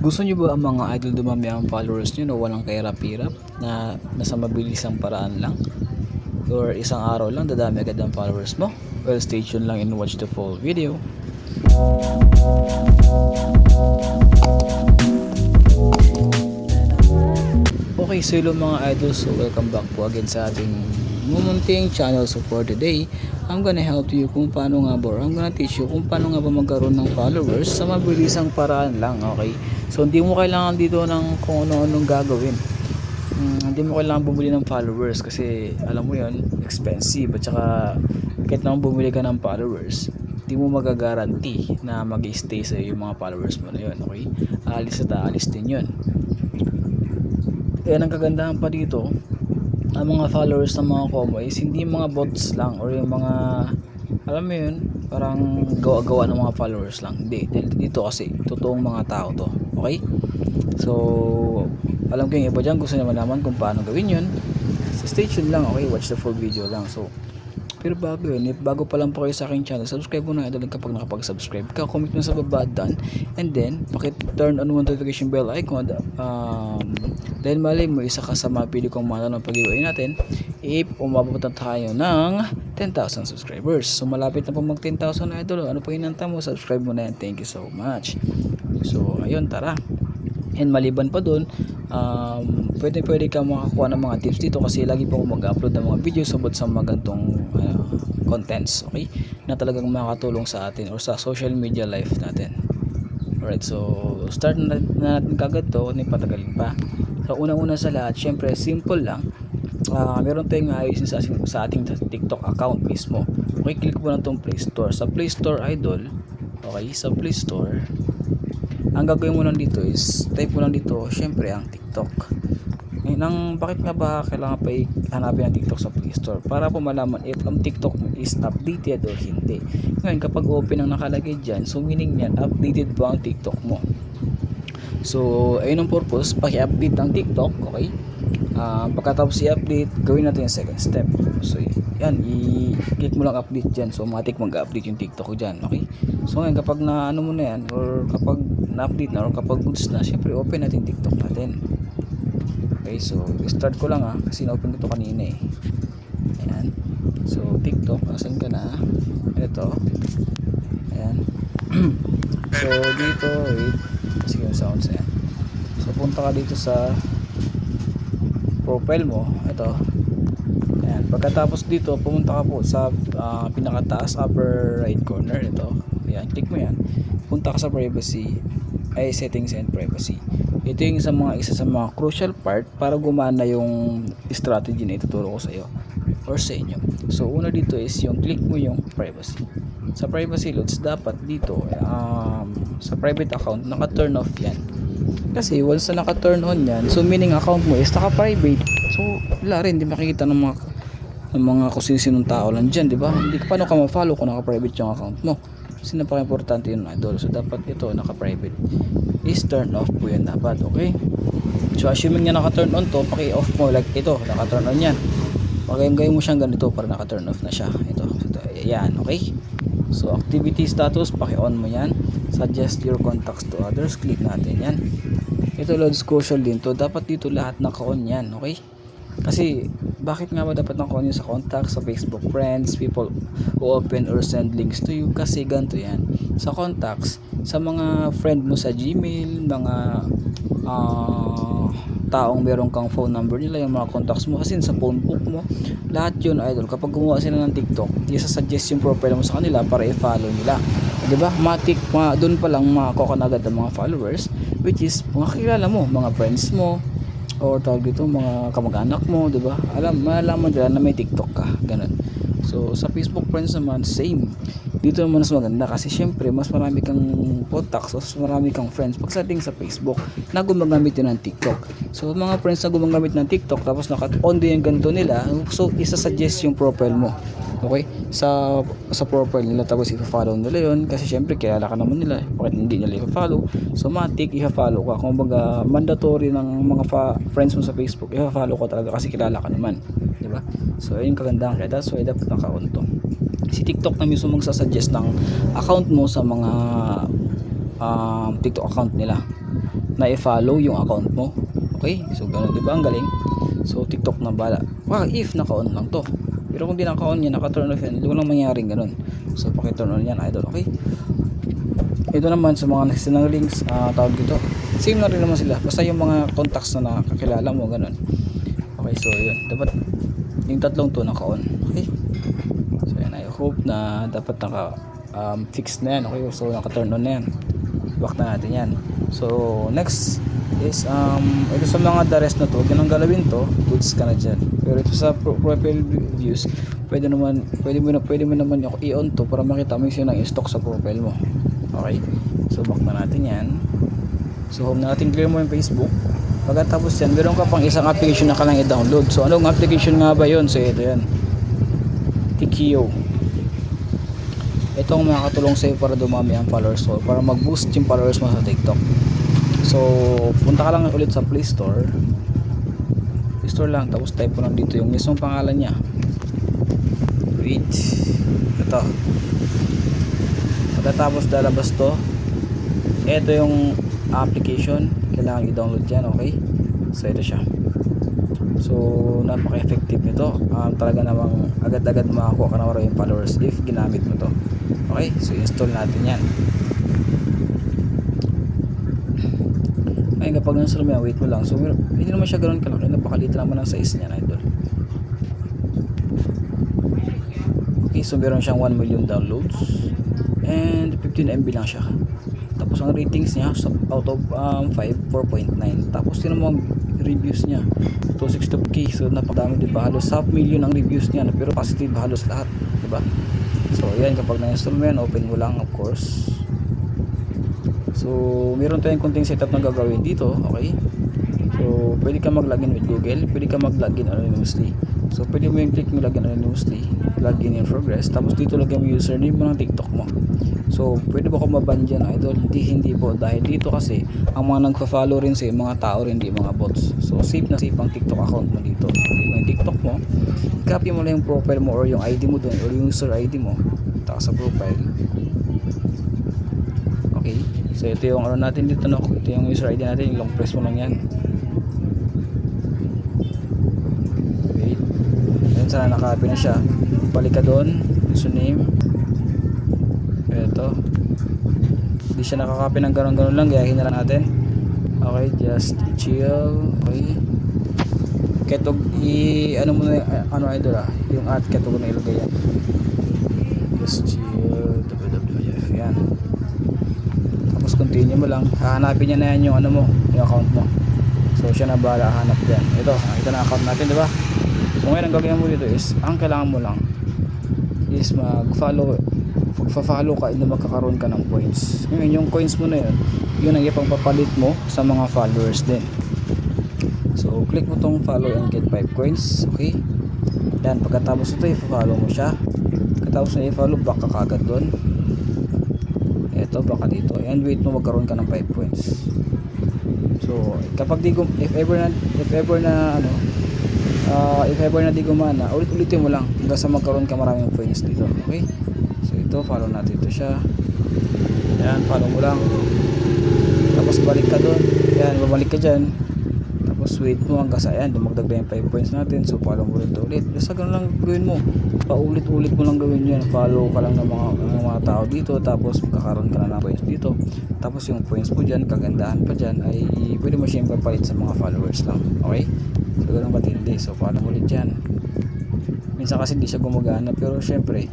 Gusto nyo ba ang mga idol dumami ang followers nyo na walang kahirap-hirap na nasa mabilisang paraan lang? Or isang araw lang dadami agad ang followers mo? Well, stay tuned lang and watch the full video. Okay, so hello mga idol. So welcome back po again sa ating mumunting channel. So for today, I'm gonna help you kung paano nga ba, I'm gonna teach you kung paano nga ba magkaroon ng followers sa mabilisang paraan lang, okay? So hindi mo kailangan dito ng kung ano-anong gagawin. Hmm, hindi mo kailangan bumili ng followers kasi alam mo yon expensive at saka kahit naman bumili ka ng followers hindi mo magagaranti na mag stay sa yung mga followers mo na yun okay alis at aalis din yun kaya ang kagandahan pa dito ang mga followers ng mga Como is hindi mga bots lang or yung mga alam mo yun parang gawa-gawa ng mga followers lang. Hindi dito kasi totoong mga tao to. Okay? So alam ko yung iba dyan gusto nyo malaman kung paano gawin yun. So, stay tuned lang okay? Watch the full video lang. So pero bago yun, bago pa lang po kayo sa aking channel, subscribe mo na idol kapag nakapag-subscribe ka, comment mo sa baba done, and then, pakit-turn on notification bell icon, um, dahil mali mo, isa ka sa mga pili kong mga ng pag-iway natin, if umabot tayo ng 10,000 subscribers. So, malapit na po mag 10,000 idol. Ano po inanta mo? Subscribe mo na yan. Thank you so much. So, ayun, tara. And maliban pa doon, um, pwede pwede ka makakuha ng mga tips dito kasi lagi po ako mag-upload ng mga videos about sa mga gantong uh, contents, okay? Na talagang makakatulong sa atin or sa social media life natin. Alright, so start na, na natin kagad to, hindi patagalin pa. So una-una sa lahat, syempre simple lang. Ah, meron tayong ayusin sa, sa ating TikTok account mismo. Okay, click mo lang tong Play Store. Sa Play Store Idol, okay, sa Play Store, ang gagawin mo lang dito is type mo lang dito syempre ang TikTok. Ngayon ang bakit nga ba kailangan pa hanapin ang TikTok sa Play Store? Para po malaman if ang TikTok mo is updated or hindi. Ngayon kapag open ang nakalagay dyan so meaning yan updated po ang TikTok mo? So ayun ang purpose paki-update ang TikTok okay? Ah, pagkatapos i-update gawin natin yung second step. So yan i-click mo lang update dyan. So automatic mag-update yung TikTok ko dyan okay? So ngayon kapag na ano mo na yan or kapag na-update na or kapag goods na syempre open natin TikTok natin. Okay so start ko lang ha kasi na-open ko to kanina eh. Ayan. So TikTok asan ka na? Ito. Ayan. So dito wait. Kasi yung sounds ayan. So punta ka dito sa profile mo. Ito. Ayan. Pagkatapos dito pumunta ka po sa ah, pinakataas upper right corner. Ito ayan click mo yan punta ka sa privacy ay settings and privacy ito yung sa mga isa sa mga crucial part para gumana yung strategy na ituturo ko sa iyo or sa inyo so una dito is yung click mo yung privacy sa privacy loads dapat dito um, sa private account naka turn off yan kasi once na naka-turn on yan, so meaning account mo is naka-private. So wala rin, hindi makikita ng mga ng mga kung sino-sinong tao lang dyan, di ba? Hindi paano ka ma-follow kung naka-private yung account mo. Kasi napaka-importante yun, idol. So dapat ito naka-private. Is turn off po yan dapat, okay? So assuming nga naka-turn on to, paki-off mo like ito, naka-turn on yan. Pagayang-gayang mo siyang ganito para naka-turn off na siya. Ito, ito yan, okay? So activity status, paki-on mo yan. Suggest your contacts to others, click natin yan. Ito loads crucial din to. Dapat dito lahat naka-on yan, okay? Kasi bakit nga ba dapat naka-on yun sa contacts, sa Facebook friends, people who open or send links to you? Kasi ganito yan. Sa contacts, sa mga friend mo sa Gmail, mga ah, taong meron kang phone number nila, yung mga contacts mo, kasi sa phone book mo, lahat yun idol. Kapag gumawa sila ng TikTok, isa-suggest yung profile mo sa kanila para i-follow nila. 'di ba? Matik, ma, doon pa lang makakuha ka agad mga followers which is mga kilala mo, mga friends mo or tawag dito mga kamag-anak mo, 'di ba? Alam, malalaman nila na may TikTok ka, ganun. So sa Facebook friends naman same. Dito naman mas maganda kasi syempre mas marami kang contacts, mas marami kang friends pagdating sa Facebook na gumagamit din ng TikTok. So mga friends na gumagamit ng TikTok tapos naka-on din yung ganito nila, so isa-suggest yung profile mo. Okay? Sa sa profile nila tapos i-follow nila yon kasi syempre kilala ka naman nila. Bakit hindi nila i-follow? So matik i-follow ka. Kung baga mandatory ng mga friends mo sa Facebook, i-follow ka talaga kasi kilala ka naman. 'Di ba? So ayun kagandahan kaya that's why dapat naka-on to. Si TikTok na mismo magsasuggest ng account mo sa mga um, TikTok account nila na i-follow yung account mo. Okay? So, ganun, di ba? Ang galing. So, TikTok na bala. Wow, if naka-on lang to. Pero kung di naka-on yan, naka-turn off yan, walang mangyaring ganun. So, paki-turn on yan, idol. Okay? Ito naman sa mga next ng links, ah tawag dito. Same na rin naman sila. Basta yung mga contacts na nakakilala mo, ganun. Okay, so yun. Dapat yung tatlong to naka-on. Okay? So yan, I hope na dapat naka um, fix na yan. Okay, so naka-turn on na yan. Back na natin yan. So, next is um, ito sa mga rest na to, ganun galawin to, goods ka na dyan. Pero ito sa pro- profile views, pwede naman, pwede mo na, pwede mo naman ako i-on to para makita mo yung ang stock sa profile mo. Okay? So, back na natin yan. So, home natin clear mo yung Facebook. Pagkatapos yan, meron ka pang isang application na kailangan i-download. So, anong application nga ba yun? So, ito yan. Tikio. Ito ang makakatulong sa'yo para dumami ang followers mo. Para mag-boost yung followers mo sa TikTok. So, punta ka lang ulit sa Play Store. Play Store lang. Tapos type mo lang dito yung mismong pangalan niya. Wait. Ito. Pagkatapos lalabas to, ito yung application. Kailangan i-download yan, okay? So, ito siya. So, napaka-effective nito. Um, talaga namang agad-agad makakuha ka ng maraming followers if ginamit mo to. Okay? So, install natin yan. Ngayon, kapag install mo yan, wait mo lang. So, hindi naman siya ganoon kalaki. Napakaliit naman ang size niya, idol. Okay, so meron siyang 1 million downloads. And 15 MB lang siya. Tapos ang ratings niya so out of um, 5, 4.9. Tapos tinan mo ang reviews niya. 262k. So napakadami di ba? Halos half million ang reviews niya. Pero positive halos lahat. Di ba? So yan kapag na-install mo yan, open mo lang of course. So meron tayong konting setup na gagawin dito. Okay? So pwede ka mag-login with Google. Pwede ka mag-login anonymously. So pwede mo yung click mo login anonymously. Login in progress. Tapos dito lagyan mo username mo ng TikTok mo. So, pwede ba ko maban dyan, idol? Hindi, hindi po. Dahil dito kasi, ang mga nagpa-follow rin sa mga tao rin, hindi mga bots. So, safe na safe ang TikTok account mo dito. Click mo yung TikTok mo, copy mo lang yung profile mo or yung ID mo doon or yung user ID mo. Taka sa profile. Okay. So, ito yung ano natin dito, no? Ito yung user ID natin, yung long press mo lang yan. Wait. Ayun, sana nakapy na siya. Balik ka doon, username. Ito. Hindi siya nakakapi ng ganun-ganun lang. Gayahin na lang natin. Okay, just chill. Okay. Ketog, i, ano mo na, ano idol ah, yung at ketog na ilagay yan. Just chill, WWF, yan. Continue mo lang, hahanapin niya na yan yung ano mo, yung account mo. So siya na bahala hanap yan. Ito, ito na account natin, di ba? So ngayon ang gagawin mo dito is, ang kailangan mo lang is mag-follow pagfa-follow ka na magkakaroon ka ng points ngayon yung coins mo na yun yun ang ipagpapalit mo sa mga followers din so click mo tong follow and get 5 coins okay yan pagkatapos ito i-follow mo siya pagkatapos na i-follow back ka kagad doon eto baka dito. And wait mo magkaroon ka ng 5 points. So kapag di if ever na if ever na ano uh, if ever na di gumana ulit-ulitin mo lang hanggang sa magkaroon ka maraming points dito okay? So ito follow natin ito siya. Yan follow mo lang. Tapos balik ka doon yan babalik ka dyan. Tapos wait mo hanggang sa yan dumagdag na yung 5 points natin. So follow mo rin ito ulit. Basta ganun lang gawin mo. Paulit-ulit mo lang gawin yan follow ka lang ng mga, mga tao dito tapos magkakaroon ka na ng points dito. Tapos yung points mo dyan kagandahan pa dyan ay pwede mo siyempre palit sa mga followers lang okay? So ganun katindi so mo ulit dyan. Minsan kasi hindi siya gumagana pero syempre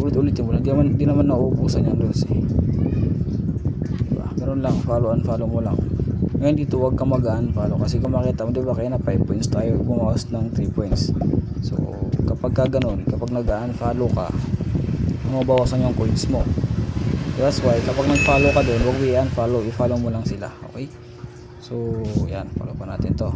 ulit-ulitin mo lang di naman, nauubusan yung loads eh. Diba? ganun lang follow and follow mo lang. Ngayon dito huwag ka mag-unfollow kasi kung makita mo diba kaya na 5 points tayo bumawas ng 3 points. So kapag ka ganun kapag nag-unfollow ka mabawasan yung coins mo that's why kapag nag-follow ka doon huwag i-unfollow i-follow mo lang sila okay so yan follow pa natin to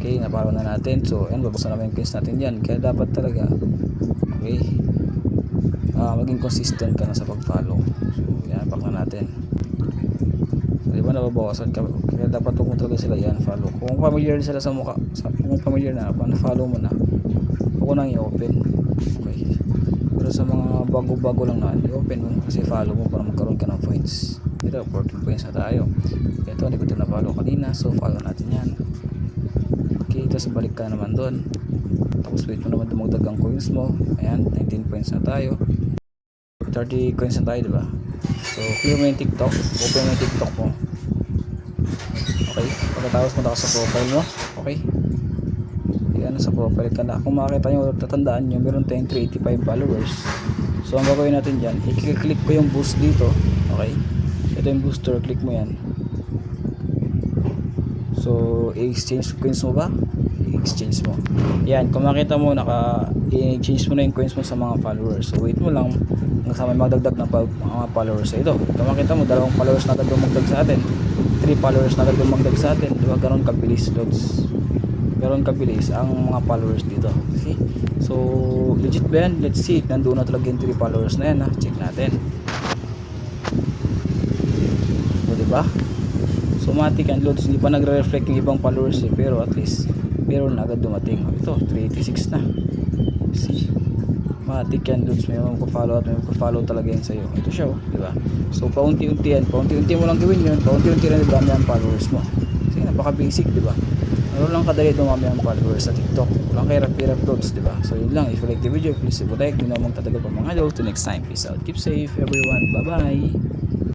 Okay, napalo na natin. So, ayan, babasa naman yung coins natin yan. Kaya dapat talaga, okay, ah maging consistent ka na sa pag-follow. So, yan, back na natin. So, di ba nababawasan ka? Kaya dapat huwag mo talaga sila yan, follow. Kung familiar sila sa mukha, sa, kung familiar na, pa, follow mo na, huwag ko nang i-open. Okay. Pero sa mga bago-bago lang na, i-open mo kasi follow mo para magkaroon ka ng points. Ito, 14 points na tayo. Ito, hindi ko ito na-follow kanina. So, follow natin yan. Okay, sa balik ka naman doon. Tapos wait mo naman dumagdag ang coins mo. Ayan, 19 points na tayo. 30 coins na tayo, di ba? So, clear mo yung TikTok. Open mo yung TikTok mo. Okay, pagkatapos mo sa profile mo. Okay. Yan, sa profile ka na. Kung makakita nyo, tatandaan nyo, meron tayong 385 followers. So, ang gagawin natin dyan, i-click ko yung boost dito. Okay. Ito yung booster, click mo yan. So, i-exchange coins mo ba? I-exchange mo. Yan, kung makita mo, naka, i-change mo na yung coins mo sa mga followers. So, wait mo lang, hanggang sa may magdagdag ng pa- mga followers. So, ito, kung makita mo, dalawang followers na agad dumagdag sa atin. 3 followers na agad dumagdag sa atin. Diba, ganun kabilis, loads. Ganun kabilis ang mga followers dito. See? So, legit ba yan? Let's see. Nandoon na talaga yung 3 followers na yan, ha? Check natin. O, diba? So, matik yan, loads. Hindi pa nagre-reflect yung ibang followers eh. Pero at least, meron na agad dumating. Ito, 386 na. See? Matik yan, loads. May magpa-follow at may magpa-follow talaga yan sa'yo. Ito siya, oh. Diba? So, paunti-unti yan. Paunti-unti mo lang gawin yun. Paunti-unti lang dumami ang followers mo. Kasi napaka-basic, diba? Ano lang kadali dumami ang followers sa TikTok. Walang kahirap-hirap loads, diba? So, yun lang. If you like the video, please like. Hindi na mong tatagal pa mga hello. Till next time. Peace out. Keep safe, everyone. Bye-bye.